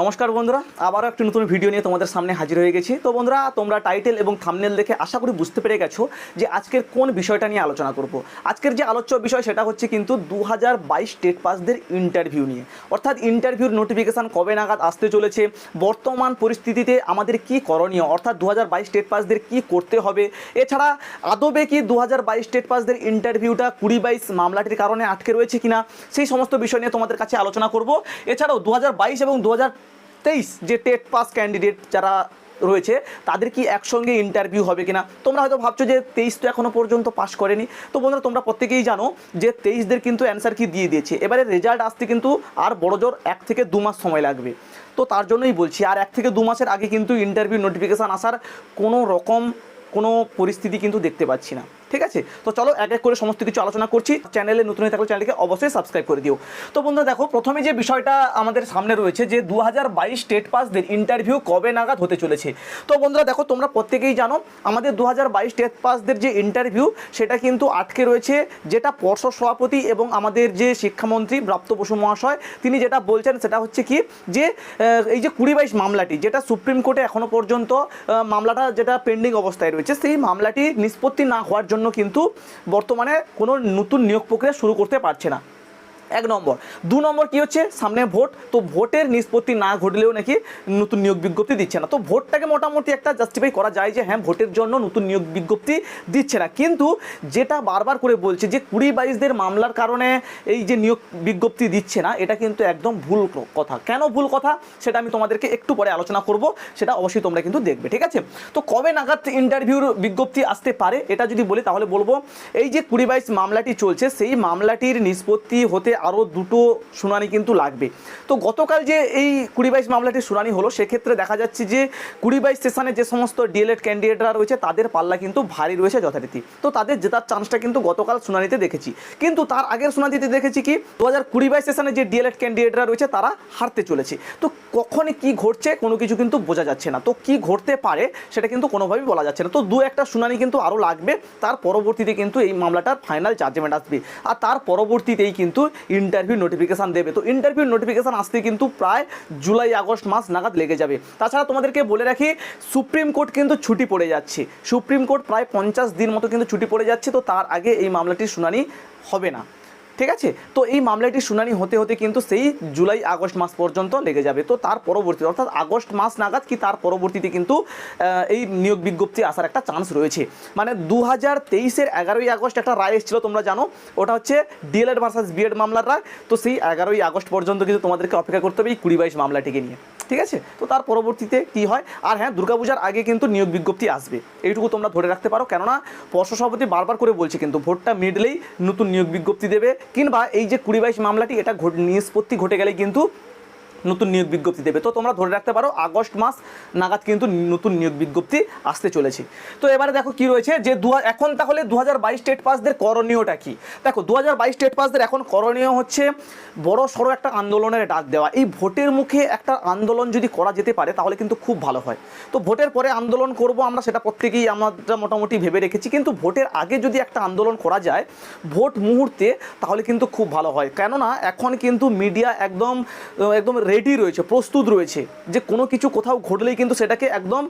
নমস্কার বন্ধুরা, আবারও একটি নতুন ভিডিও নিয়ে তোমাদের সামনে হাজির হয়ে গেছি। তো বন্ধুরা, তোমরা টাইটেল এবং থামনেল দেখে আশা করি বুঝতে পেরে গেছো যে আজকের কোন বিষয়টা নিয়ে আলোচনা করব। আজকের যে আলোচ্য বিষয় সেটা হচ্ছে কিন্তু দু হাজার বাইশ স্টেট পাসদের ইন্টারভিউ নিয়ে। অর্থাৎ ইন্টারভিউর নোটিফিকেশান কবে নাগাদ আসতে চলেছে, বর্তমান পরিস্থিতিতে আমাদের কি করণীয়, অর্থাৎ দু হাজার বাইশ স্টেট পাসদের কী করতে হবে। এছাড়া, আদবে কি দু হাজার বাইশ স্টেট পাসদের ইন্টারভিউটা কুড়ি বাইশ মামলাটির কারণে আটকে রয়েছে কিনা, সেই সমস্ত বিষয় নিয়ে তোমাদের কাছে আলোচনা করব। এছাড়াও দু হাজার বাইশ এবং দু হাজার তেইশ যে টেট পাস ক্যান্ডিডেট যারা রয়েছে, তাদের কি একসঙ্গে ইন্টারভিউ হবে কিনা? তোমরা হয়তো ভাবছ যে তেইশ তো এখনও পর্যন্ত পাস করেনি। তো বন্ধুরা, তোমরা প্রত্যেকেই জানো যে তেইশদের কিন্তু অ্যান্সার কি দিয়ে দিয়েছে। এবারে রেজাল্ট আসতে কিন্তু আর বড় জোর এক থেকে দু মাস সময় লাগবে। তো তার জন্যই বলছি, আর এক থেকে দু মাসের আগে কিন্তু ইন্টারভিউ নোটিফিকেশান আসার কোনো রকম কোনো পরিস্থিতি কিন্তু দেখতে পাচ্ছি না। ঠিক আছে? তো চলো এক এক করে সমস্ত কিছু আলোচনা করছি। চ্যানেলে নতুন হয়ে থাকলে চ্যানেলকে অবশ্যই সাবস্ক্রাইব করে দিও। তো বন্ধুরা দেখো, প্রথমে যে বিষয়টা আমাদের সামনে রয়েছে যে দু হাজার বাইশ স্টেট পাসদের ইন্টারভিউ কবে নাগাদ হতে চলেছে। তো বন্ধুরা দেখো, তোমরা প্রত্যেকেই জানো, আমাদের দু হাজার বাইশ স্টেট পাসদের যে ইন্টারভিউ সেটা কিন্তু আটকে রয়েছে যেটা পর্ষদ সভাপতি এবং আমাদের যে শিক্ষামন্ত্রী ব্রাপ্ত বসু মহাশয়, তিনি যেটা বলছেন সেটা হচ্ছে কি, যে এই যে কুড়ি বাইশ মামলাটি, যেটা সুপ্রিম কোর্টে এখনও পর্যন্ত মামলাটা যেটা পেন্ডিং অবস্থায় রয়েছে, সেই মামলাটি নিষ্পত্তি না হওয়ার জন্য কিন্তু বর্তমানে কোনো নতুন নিয়োগ প্রক্রিয়া শুরু করতে পারছে না। এক নম্বর। দু নম্বর কি হচ্ছে? সামনে ভোট। তো ভোটের নিষ্পত্তি না ঘটলেও নাকি নতুন নিয়োগ বিজ্ঞপ্তি দিচ্ছে না। তো ভোটটাকে মোটামুটি একটা জাস্টিফাই করা যায় যে হ্যাঁ ভোটের জন্য নতুন নিয়োগ বিজ্ঞপ্তি দিচ্ছে না। কিন্তু যেটা বারবার করে বলছে যে, কুড়ি বাইশদের মামলার কারণে এই যে নিয়োগ বিজ্ঞপ্তি দিচ্ছে না, এটা কিন্তু একদম ভুল কথা। কেন ভুল কথা? সেটা আমি তোমাদেরকে একটু পরে আলোচনা করব। সেটা অবশ্যই তোমরা কিন্তু দেখবে, ঠিক আছে? তো কবে নাগাদ ইন্টারভিউর বিজ্ঞপ্তি আসতে পারে? এটা যদি বলি, তাহলে বলব, এই যে কুড়ি বাইশ মামলাটি চলছে, সেই মামলাটির নিষ্পত্তি হতে আরও দুটো শুনানি কিন্তু লাগবে। তো গতকাল যে এই কুড়ি বাইশ মামলাটির শুনানি হলো, সেক্ষেত্রে দেখা যাচ্ছে যে কুড়ি বাইশ সেশনে যে সমস্ত ডিএলএড ক্যান্ডিডেটরা রয়েছে, তাদের পাল্লা কিন্তু ভারী রয়েছে যথারীতি। তো তাদের জেতার চান্সটা কিন্তু গতকাল শুনানিতে দেখেছি। কিন্তু তার আগের শুনানিতে দেখেছি কি দু হাজার কুড়ি বাইশ সেশনে যে ডিএলএড ক্যান্ডিডেটরা রয়েছে, তারা হারতে চলেছে। তো কখন কি ঘটছে, কোনো কিছু কিন্তু বোঝা যাচ্ছে না। তো কি ঘটতে পারে, সেটা কিন্তু কোনোভাবেই বলা যাচ্ছে না। তো দু একটা শুনানি কিন্তু আরও লাগবে, তার পরবর্তীতে কিন্তু এই মামলাটার ফাইনাল জাজমেন্ট আসবে। আর তার পরবর্তীতেই কিন্তু ইন্টারভিউ নোটিফিকেশান দেবে। তো ইন্টারভিউ নোটিফিকেশান আসতে কিন্তু প্রায় জুলাই, আগস্ট মাস নাগাদ লেগে যাবে। তাছাড়া তোমাদেরকে বলে রাখি, সুপ্রিম কোর্ট কিন্তু ছুটি পড়ে যাচ্ছে। সুপ্রিম কোর্ট প্রায় পঞ্চাশ দিন মতো কিন্তু ছুটি পড়ে যাচ্ছে, তো তার আগে এই মামলাটির শুনানি হবে না। ঠিক আছে? তো এই মামলাটির শুনানি হতে হতে কিন্তু সেই জুলাই, আগস্ট মাস পর্যন্ত লেগে যাবে। তো তার পরবর্তী অর্থাৎ আগস্ট মাস নাগাদ কি তার পরবর্তীতে কিন্তু এই নিয়োগ বিজ্ঞপ্তি আসার একটা চান্স রয়েছে। মানে দু হাজার তেইশের এগারোই আগস্ট একটা রায় এসেছিল, তোমরা জানো। ওটা হচ্ছে ডিএলএড ভার্সাস বিএড মামলার রায়। তো সেই এগারোই আগস্ট পর্যন্ত কিন্তু তোমাদেরকে অপেক্ষা করতে হবে এই কুড়ি বাইশ মামলাটিকে নিয়ে। ঠিক আছে? তো তার পরবর্তীতে কি হয়? আর হ্যাঁ দুর্গাপূজার আগে কিন্তু নিয়োগ বিজ্ঞপ্তি আসবে। এইটুকু তোমরা ধরে রাখতে পারো। কেননা পর্ষদ সভাপতি বারবার করে বলছে কিন্তু ভোটটা মিডলেই নতুন নিয়োগ বিজ্ঞপ্তি দেবে। কিংবা এই যে কুড়ি বাইশ মামলাটি, এটা নিষ্পত্তি ঘটে গেলে কিন্তু নতুন নিয়োগ বিজ্ঞপ্তি দেবে। তো তোমরা ধরে রাখতে পারো, আগস্ট মাস নাগাদ কিন্তু নতুন নিয়োগ বিজ্ঞপ্তি আসতে চলেছে। তো এবারে দেখো কি রয়েছে যে দু এখন তাহলে দু হাজার বাইশ স্টেট পাসদের করণীয়টা কি? দেখো দু হাজার বাইশ স্টেট পাসদের এখন করণীয় হচ্ছে বড় সড়ো একটা আন্দোলনের ডাক দেওয়া। এই ভোটের মুখে একটা আন্দোলন যদি করা যেতে পারে, তাহলে কিন্তু খুব ভালো হয়। তো ভোটের পরে আন্দোলন করব আমরা, সেটা প্রত্যেকেই আমরা মোটামুটি ভেবে রেখেছি। কিন্তু ভোটের আগে যদি একটা আন্দোলন করা যায় ভোট মুহূর্তে, তাহলে কিন্তু খুব ভালো হয়। কেননা এখন কিন্তু মিডিয়া একদম একদম রেডি রয়েছে প্রস্তুত রয়েছে যে কোনো কিছু কোথাও ঘটলেই কিন্তু সেটাকে একদম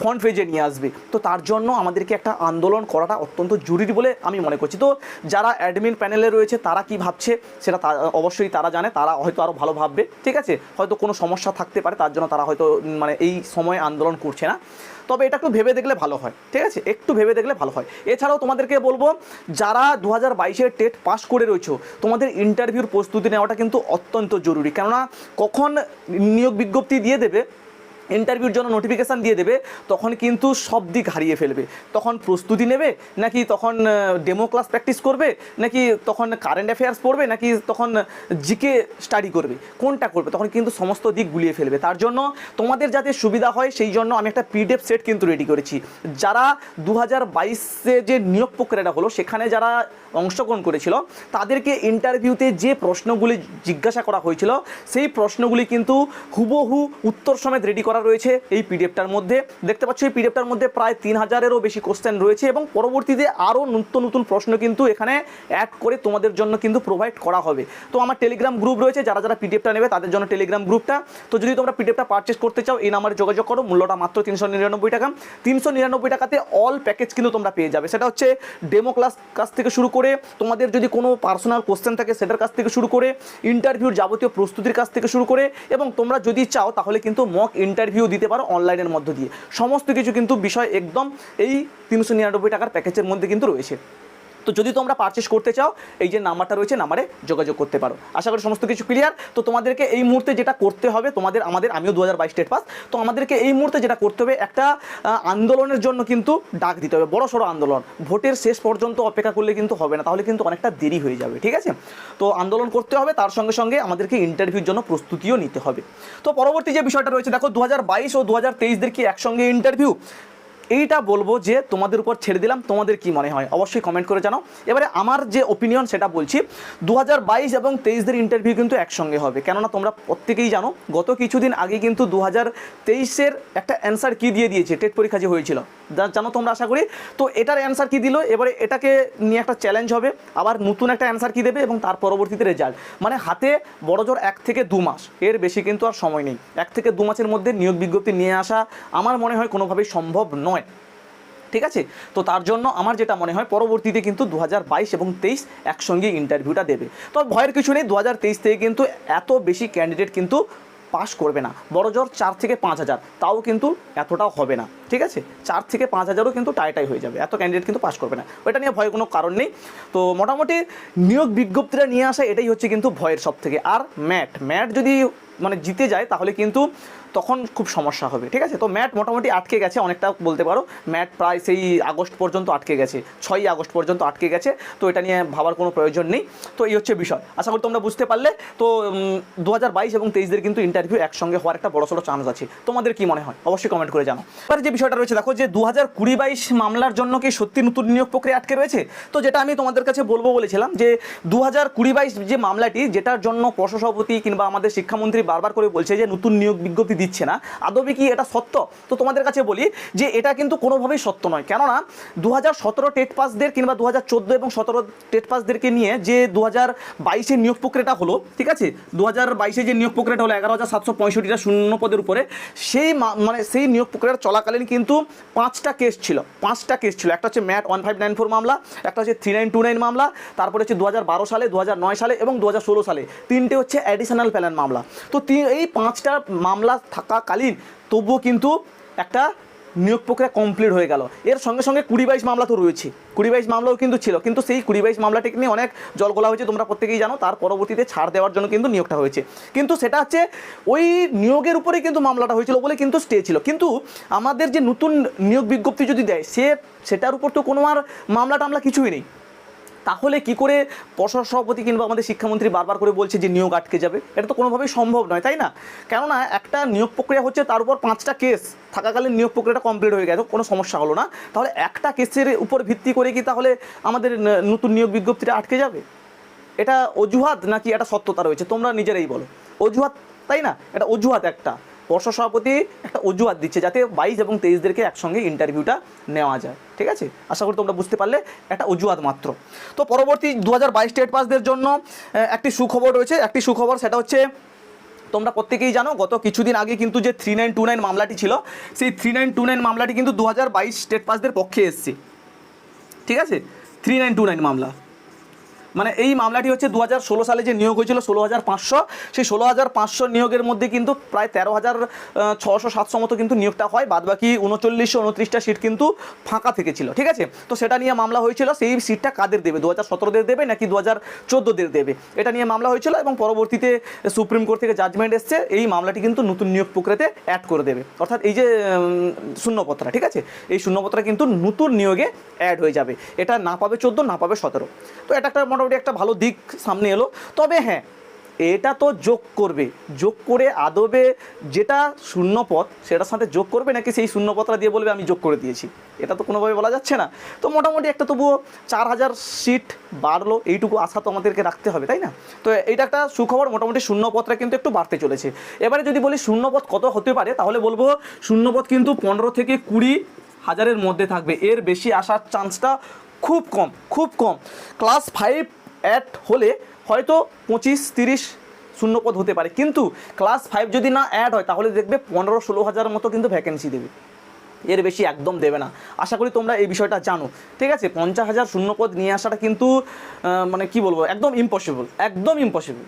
ফ্রন্ট পেজে নিয়ে আসবে। তো তার জন্য আমাদেরকে একটা আন্দোলন করাটা অত্যন্ত জরুরি বলে আমি মনে করছি। তো যারা অ্যাডমিন প্যানেলে রয়েছে, তারা কি ভাবছে? সেটা অবশ্যই তারা জানে, তারা হয়তো আরও ভালো ভাববে, ঠিক আছে? হয়তো কোনো সমস্যা থাকতে পারে, তার জন্য তারা হয়তো মানে এই সময়ে আন্দোলন করছে না। তবে এটা একটু ভেবে দেখলে ভালো হয়, ঠিক আছে? একটু ভেবে দেখলে ভালো হয়। এছাড়াও তোমাদেরকে বলব, যারা দু হাজার বাইশের টেট পাস করে রয়েছো, তোমাদের ইন্টারভিউর প্রস্তুতি নেওয়াটা কিন্তু অত্যন্ত জরুরি। কেননা কখন নিয়োগ বিজ্ঞপ্তি দিয়ে দেবে ইন্টারভিউর জন্য নোটিফিকেশান দিয়ে দেবে, তখন কিন্তু সব দিক হারিয়ে ফেলবে। তখন প্রস্তুতি নেবে, নাকি তখন ডেমো ক্লাস প্র্যাকটিস করবে, নাকি তখন কারেন্ট অ্যাফেয়ার্স পড়বে, নাকি তখন জিকে স্টাডি করবে, কোনটা করবে, তখন কিন্তু সমস্ত দিক গুলিয়ে ফেলবে। তার জন্য তোমাদের যাতে সুবিধা হয়, সেই জন্য আমি একটা পিডিএফ সেট কিন্তু রেডি করেছি। যারা দু হাজার বাইশে যে নিয়োগ প্রক্রিয়াটা হলো, সেখানে যারা অংশগ্রহণ করেছিল, তাদেরকে ইন্টারভিউতে যে প্রশ্নগুলি জিজ্ঞাসা করা হয়েছিল, সেই প্রশ্নগুলি কিন্তু হুবহু উত্তর সমেত রেডি করা করা রয়েছে এই পিডিএফটার মধ্যে। দেখতে পাচ্ছ, এই পিডিএফটার মধ্যে প্রায় তিন হাজারেরও বেশি কোশ্চেন রয়েছে এবং পরবর্তীতে আরও নতুন নতুন প্রশ্ন কিন্তু এখানে অ্যাড করে তোমাদের জন্য কিন্তু প্রোভাইড করা হবে। তো আমার টেলিগ্রাম গ্রুপ রয়েছে, যারা যারা পিডিএফটা নেবে তাদের জন্য টেলিগ্রাম গ্রুপটা তো যদি তোমরা পিডিএফটা পারচেস করতে চাও, এই নাম্বারে যোগাযোগ করো, মূল্যটা মাত্র তিনশো নিরানব্বই টাকা। তিনশো নিরানব্বই টাকাতে অল প্যাকেজ কিন্তু তোমরা পেয়ে যাবে। সেটা হচ্ছে ডেমো ক্লাস কাছ থেকে শুরু করে, তোমাদের যদি কোনো পার্সোনাল কোশ্চেন থাকে সেটার কাছ থেকে শুরু করে ইন্টারভিউর যাবতীয় প্রস্তুতির কাছ থেকে শুরু করে, এবং তোমরা যদি চাও তাহলে কিন্তু মক ইন্টারভিউ দিতে পারো, অনলাইনের মধ্য দিয়ে। সমস্ত কিছু কিন্তু বিষয় একদম এই তিনশো নিরানব্বই টাকার প্যাকেজের মধ্যে কিন্তু রয়েছে। তো যদি তোমরা পারচেস করতে চাও, এই যে নাম্বারটা রয়েছে, নাম্বারে যোগাযোগ করতে পারো। আশা করি সমস্ত কিছু ক্লিয়ার তো তোমাদেরকে এই মুহূর্তে যেটা করতে হবে, তোমাদের, আমাদের, আমিও দু হাজার বাইশ স্টেট পাস তো আমাদেরকে এই মুহূর্তে যেটা করতে হবে, একটা আন্দোলনের জন্য কিন্তু ডাক দিতে হবে। বড় সড়ো আন্দোলন। ভোটের শেষ পর্যন্ত অপেক্ষা করলে কিন্তু হবে না, তাহলে কিন্তু অনেকটা দেরি হয়ে যাবে, ঠিক আছে? তো আন্দোলন করতে হবে, তার সঙ্গে সঙ্গে আমাদেরকে ইন্টারভিউর জন্য প্রস্তুতিও নিতে হবে। তো পরবর্তী যে বিষয়টা রয়েছে, দেখো দু হাজার বাইশ ও দু হাজার তেইশদের কি একসঙ্গে ইন্টারভিউ এইটা বলব যে তোমাদের উপর ছেড়ে দিলাম, তোমাদের কি মনে হয়? অবশ্যই কমেন্ট করে জানাও। এবারে আমার যে ওপিনিয়ন সেটা বলছি দু হাজার বাইশ এবং তেইশদের ইন্টারভিউ কিন্তু একসঙ্গে হবে। কেননা তোমরা প্রত্যেকেই জানো, গত কিছুদিন আগে কিন্তু দু হাজার তেইশের একটা অ্যান্সার কি দিয়ে দিয়েছে? টেট পরীক্ষা যে হয়েছিল। জানো তোমরা আশা করি? তো এটার অ্যান্সার কি দিল? এবারে এটাকে নিয়ে একটা চ্যালেঞ্জ হবে। আবার নতুন একটা অ্যান্সার কি দেবে? এবং তার পরবর্তীতে রেজাল্ট মানে হাতে বড় জোর এক থেকে দু মাস। এর বেশি কিন্তু আর সময় নেই। এক থেকে দু মাসের মধ্যে নিয়োগ বিজ্ঞপ্তি নিয়ে আসা আমার মনে হয় কোনোভাবেই সম্ভব নয়। ঠিক আছে? তো তার জন্য আমার যেটা মনে হয়, পরবর্তীতে কিন্তু দু এবং তেইশ একসঙ্গে ইন্টারভিউটা দেবে। তো ভয়ের কিছু নেই দু থেকে কিন্তু এত বেশি ক্যান্ডিডেট কিন্তু পাস করবে না। বড় জোর চার থেকে পাঁচ হাজার। তাও কিন্তু এতটাও হবে না। ঠিক আছে? চার থেকে পাঁচ হাজারও কিন্তু টাইটাই হয়ে যাবে। এত ক্যান্ডিডেট কিন্তু পাস করবে না। ওটা নিয়ে ভয়ের কোনো কারণ নেই। তো মোটামুটি নিয়োগ বিজ্ঞপ্তিটা নিয়ে আসা এটাই হচ্ছে কিন্তু ভয়ের সব থেকে আর ম্যাট ম্যাট যদি মানে জিতে যায়, তাহলে কিন্তু তখন খুব সমস্যা হবে, ঠিক আছে? তো ম্যাট মোটামুটি আটকে গেছে, অনেকটা বলতে পারো। ম্যাট প্রায় সেই আগস্ট পর্যন্ত আটকে গেছে, ছয়ই আগস্ট পর্যন্ত আটকে গেছে, তো এটা নিয়ে ভাবার কোনো প্রয়োজন নেই। তো এই হচ্ছে বিষয়। আশা করি তোমরা বুঝতে পারলে, তো দু হাজার বাইশ এবং তেইশদের কিন্তু ইন্টারভিউ একসঙ্গে হওয়ার একটা বড় সড়ো চান্স আছে। তোমাদের কি মনে হয়? অবশ্যই কমেন্ট করে জানো এবার যে বিষয়টা রয়েছে, দেখো যে দু হাজার কুড়ি বাইশ মামলার জন্য কি সত্যি নতুন নিয়োগ প্রক্রিয়া আটকে রয়েছে? তো যেটা আমি তোমাদের কাছে বলব বলেছিলাম যে দু হাজার কুড়ি বাইশ যে মামলাটি, যেটার জন্য প্রশাসপতি কিংবা আমাদের শিক্ষামন্ত্রী বারবার করে বলছে যে, নতুন নিয়োগ বিজ্ঞপ্তি দিচ্ছে না। আদবে কি এটা সত্য? তো তোমাদের কাছে বলি যে এটা কিন্তু কোনোভাবেই সত্য নয়। কেননা দু হাজার সতেরো টেট পাসদের কিংবা দু হাজার চোদ্দ এবং সতেরো টেট পাসদেরকে নিয়ে যে দু হাজার বাইশে নিয়োগ প্রক্রিয়াটা হলো, ঠিক আছে? দু হাজার বাইশে যে নিয়োগ প্রক্রিয়াটা হলো এগারো হাজার সাতশো পঁয়ষট্টিটা শূন্য পদের উপরে, সেই মানে সেই নিয়োগ প্রক্রিয়ার চলাকালীন কিন্তু পাঁচটা কেস ছিল, পাঁচটা কেস ছিল। একটা হচ্ছে MAT one five nine four মামলা, একটা হচ্ছে থ্রি নাইন টু নাইন মামলা, তারপরে হচ্ছে দু হাজার বারো সালে দু হাজার নয় সালে এবং দু হাজার ষোলো সালে। তিনটে হচ্ছে অ্যাডিশনাল প্যালান মামলা। তি- এই পাঁচটা মামলা থাকাকালীন তবুও কিন্তু একটা নিয়োগ প্রক্রিয়া কমপ্লিট হয়ে গেল। এর সঙ্গে সঙ্গে কুড়ি বাইশ মামলা তো রয়েছে। কুড়ি বাইশ মামলাও কিন্তু ছিল। কিন্তু সেই কুড়ি বাইশ মামলাটিকে নিয়ে অনেক জলগোলা হয়েছে, তোমরা প্রত্যেকেই জানো। তার পরবর্তীতে ছাড় দেওয়ার জন্য কিন্তু নিয়োগটা হয়েছে। কিন্তু সেটা হচ্ছে ওই নিয়োগের উপরেই কিন্তু মামলাটা হয়েছিল বলে কিন্তু স্টে ছিল। কিন্তু আমাদের যে নতুন নিয়োগ বিজ্ঞপ্তি যদি দেয়, সে, সেটার উপর তো কোনো আর মামলা টামলা কিছুই নেই। তাহলে কি করে পর্ষদ সভাপতি কিংবা আমাদের শিক্ষামন্ত্রী বারবার করে বলছে যে নিয়োগ আটকে যাবে? এটা তো কোনোভাবেই সম্ভব নয়, তাই না? কেননা একটা নিয়োগ প্রক্রিয়া হচ্ছে তার উপর পাঁচটা কেস, থাকাকালীন নিয়োগ প্রক্রিয়াটা কমপ্লিট হয়ে গেছে, কোনো সমস্যা হলো না। তাহলে একটা কেসের উপর ভিত্তি করে কি তাহলে আমাদের নতুন নিয়োগ বিজ্ঞপ্তিটা আটকে যাবে? এটা অজুহাত নাকি এটা সত্যতা রয়েছে? তোমরা নিজেরাই বলো। অজুহাত, তাই না? এটা অজুহাত একটা। পর্ষদ সভাপতি একটা অজুহাত দিচ্ছে যাতে বাইশ এবং তেইশদেরকে একসঙ্গে ইন্টারভিউটা নেওয়া যায়। ঠিক আছে? আশা করি তোমরা বুঝতে পারলে, একটা অজুহাত মাত্র। তো পরবর্তী দু হাজার বাইশ স্টেট পাসদের জন্য একটি সুখবর রয়েছে। একটি সুখবর, সেটা হচ্ছে, তোমরা প্রত্যেকেই জানো, গত কিছুদিন আগে কিন্তু যে থ্রি নাইন টু নাইন মামলাটি ছিল, সেই থ্রি নাইন টু নাইন মামলাটি কিন্তু দু হাজার বাইশ স্টেট পাসদের পক্ষে এসছে। ঠিক আছে? থ্রি নাইন টু নাইন মামলা। মানে এই মামলাটি হচ্ছে দু হাজার ষোলো সালে যে নিয়োগ হয়েছিল, ষোলো হাজার পাঁচশো। সেই ষোলো হাজার পাঁচশো নিয়োগের মধ্যে কিন্তু প্রায় তেরো হাজার ছশো সাতশো মতো কিন্তু নিয়োগটা হয়। বাদ বাকি উনচল্লিশশো উনত্রিশটা সিট কিন্তু ফাঁকা থেকেছিল, ঠিক আছে? তো সেটা নিয়ে মামলা হয়েছিল, সেই সিটটা কাদের দেবে? দু হাজার দেবে নাকি দু হাজার দেবে? এটা নিয়ে মামলা হয়েছিল এবং পরবর্তীতে সুপ্রিম কোর্ট থেকে জাজমেন্ট এসছে, এই মামলাটি কিন্তু নতুন নিয়োগ প্রক্রিয়াতে অ্যাড করে দেবে। অর্থাৎ এই যে শূন্যপত্রা ঠিক আছে? এই শূন্যপত্রা কিন্তু নতুন নিয়োগে অ্যাড হয়ে যাবে। এটা না পাবে চোদ্দ, না পাবে সতেরো। তো এটা একটা মোটামুটি একটা ভালো দিক সামনে এলো। তবে হ্যাঁ এটা তো যোগ করবে। যোগ করে আদবে যেটা শূন্যপথ, সেটার সাথে যোগ করবে নাকি সেই শূন্যপথটা দিয়ে বলবে আমি যোগ করে দিয়েছি? এটা তো কোনোভাবে বলা যাচ্ছে না। তো মোটামুটি একটা তবুও চার হাজার সিট বাড়লো, এইটুকু আশা তো আমাদেরকে রাখতে হবে, তাই না? তো এইটা একটা সুখবর, মোটামুটি শূন্যপথটা কিন্তু একটু বাড়তে চলেছে। এবারে যদি বলি শূন্য পথ কত হতে পারে, তাহলে বলব শূন্যপথ কিন্তু পনেরো থেকে কুড়ি হাজারের মধ্যে থাকবে। এর বেশি আসার চান্সটা খুব কম খুব কম। ক্লাস ফাইভ অ্যাড হলে হয়তো পঁচিশ, তিরিশ শূন্যপদ হতে পারে। কিন্তু ক্লাস ফাইভ যদি না অ্যাড হয়, তাহলে দেখবে পনেরো, ষোলো হাজার মতো কিন্তু ভ্যাকেন্সি দেবে। এর বেশি একদম দেবে না। আশা করি তোমরা এই বিষয়টা জানো। ঠিক আছে? পঞ্চাশ হাজার শূন্যপদ নিয়ে আসাটা কিন্তু মানে কি বলব? একদম ইম্পসিবল একদম ইম্পসিবল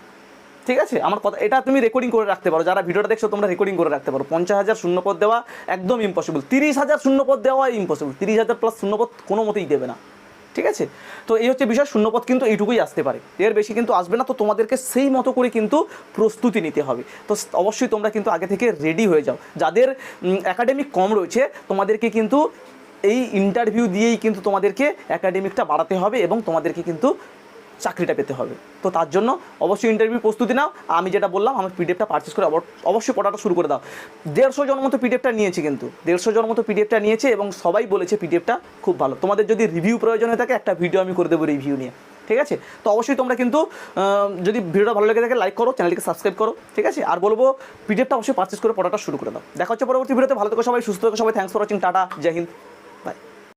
ঠিক আছে? আমার কথা, এটা তুমি রেকর্ডিং করে রাখতে পারো। যারা ভিডিওটা দেখছ, তোমরা রেকর্ডিং করে রাখতে পারো। পঞ্চাশ হাজার শূন্যপদ দেওয়া একদম ইম্পসিবল তিরিশ হাজার শূন্যপদ দেওয়া ইম্পসিবল তিরিশ হাজার প্লাস শূন্যপদ কোনো মতেই দেবে না। ঠিক আছে? তো এই হচ্ছে বিষয়, শূন্যপথ কিন্তু এইটুকুই আসতে পারে। এর বেশি কিন্তু আসবে না, তো তোমাদেরকে সেই মতো করে কিন্তু প্রস্তুতি নিতে হবে। তো অবশ্যই তোমরা কিন্তু আগে থেকে রেডি হয়ে যাও। যাদের একাডেমিক কম রয়েছে, তোমাদেরকে কিন্তু এই ইন্টারভিউ দিয়েই কিন্তু তোমাদেরকে একাডেমিকটা বাড়াতে হবে এবং তোমাদেরকে কিন্তু চাকরিটা পেতে হবে। তো তার জন্য অবশ্যই ইন্টারভিউ প্রস্তুতি নাও। আমি যেটা বললাম, আমার পিডিএফটা পারচেস করে অব- অবশ্যই পড়াটা শুরু করে দাও। দেড়শো জন মতো পিডিএফটা নিয়েছে কিন্তু। দেড়শো জন মতো পিডিএফটা নিয়েছে এবং সবাই বলেছে পিডিএফটা খুব ভালো। তোমাদের যদি রিভিউ প্রয়োজন হয়ে থাকে, একটা ভিডিও আমি করে দেবো রিভিউ নিয়ে। ঠিক আছে? তো অবশ্যই তোমরা কিন্তু যদি ভিডিওটা ভালো লেগে থাকে লাইক করো চ্যানেলটিকে সাবস্ক্রাইব করো। ঠিক আছে? আর বলব পিডিএফটা অবশ্যই পারচেস করে পড়াটা শুরু করে দাও। দেখা হচ্ছে পরবর্তী ভিডিওতে। ভালো থেকো সবাই, সুস্থ থেকো সবাই। Thanks for watching tata, Joy Hind.